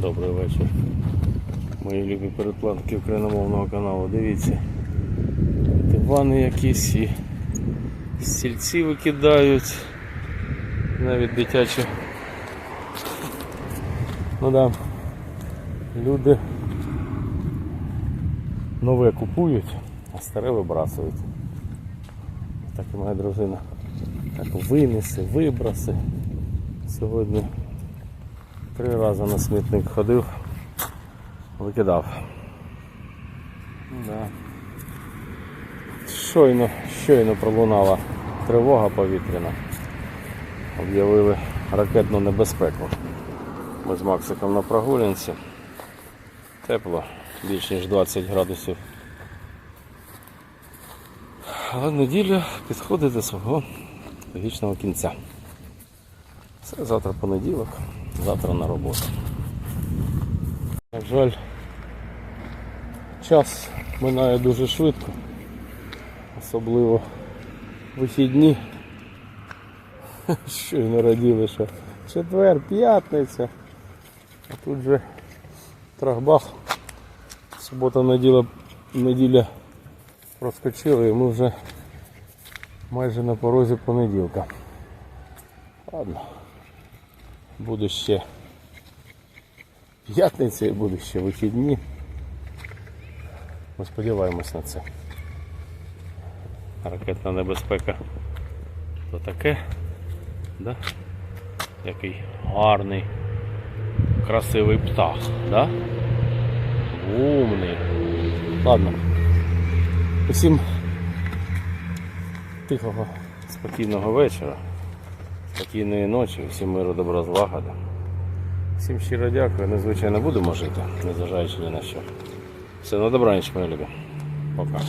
Добрий вечір. Мої любі передплатники україномовного каналу. Дивіться. Дивани якісь і стільці викидають. Навіть дитячі. Ну да. Люди нове купують, а старе вибрасують. Так і моя дружина. Так винеси, виброси. Сьогодні три рази на смітник ходив, викидав. Да. Щойно, щойно пролунала тривога повітряна. Об'явили ракетну небезпеку. Ми з Максиком на прогулянці. Тепло, більш ніж 20 градусів. Але неділя підходить до свого логічного кінця. Все, завтра понеділок, завтра на роботу. На жаль, час минає дуже швидко, особливо вихідні. Щойно раділи, що четвер, п'ятниця, а тут же трахбах. Субота, неділя, неділя проскочили і ми вже майже на порозі понеділка. Ладно. Буде ще п'ятниця і буде ще вихідні. Ми сподіваємось на це. Ракетна небезпека. То таке, да? Який гарний, красивий птах, да? Умний. Ладно. Усім тихого, спокійного вечора спокійної ночі, всім миру, добра, злагоди. Всім щиро дякую. Незвичайно будемо жити, незважаючи ні на що. Все, на добраніч, мої любі. Пока.